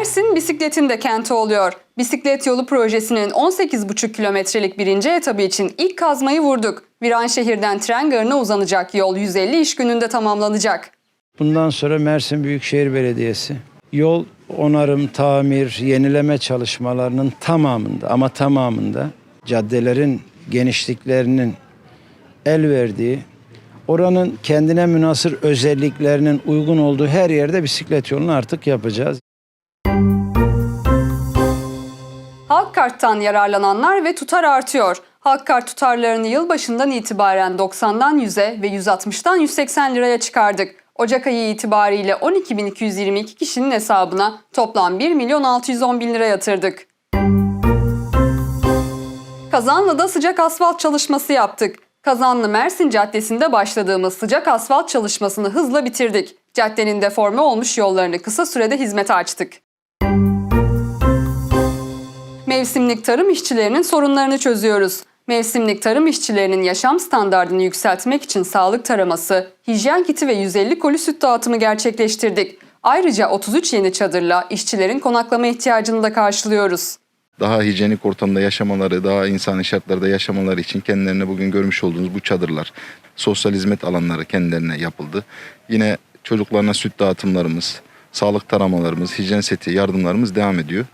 Mersin bisikletin de kenti oluyor. Bisiklet yolu projesinin 18,5 kilometrelik birinci etabı için ilk kazmayı vurduk. Viranşehir'den tren garına uzanacak yol 150 iş gününde tamamlanacak. Bundan sonra Mersin Büyükşehir Belediyesi yol onarım, tamir, yenileme çalışmalarının tamamında ama tamamında caddelerin genişliklerinin el verdiği, oranın kendine münasır özelliklerinin uygun olduğu her yerde bisiklet yolunu artık yapacağız. Karttan yararlananlar ve tutar artıyor. Halk kart tutarlarını yılbaşından itibaren 90'dan 100'e ve 160'dan 180 liraya çıkardık. Ocak ayı itibariyle 12.222 kişinin hesabına toplam 1 milyon 610 bin lira yatırdık. Kazanlı'da sıcak asfalt çalışması yaptık. Kazanlı Mersin Caddesi'nde başladığımız sıcak asfalt çalışmasını hızla bitirdik. Caddenin deforme olmuş yollarını kısa sürede hizmete açtık. Mevsimlik tarım işçilerinin sorunlarını çözüyoruz. Mevsimlik tarım işçilerinin yaşam standartını yükseltmek için sağlık taraması, hijyen kiti ve 150 koli süt dağıtımı gerçekleştirdik. Ayrıca 33 yeni çadırla işçilerin konaklama ihtiyacını da karşılıyoruz. daha hijyenik ortamda yaşamaları, daha insani şartlarda yaşamaları için kendilerine bugün görmüş olduğunuz bu çadırlar, sosyal hizmet alanları kendilerine yapıldı. Yine çocuklarına süt dağıtımlarımız, sağlık taramalarımız, hijyen seti yardımlarımız devam ediyor.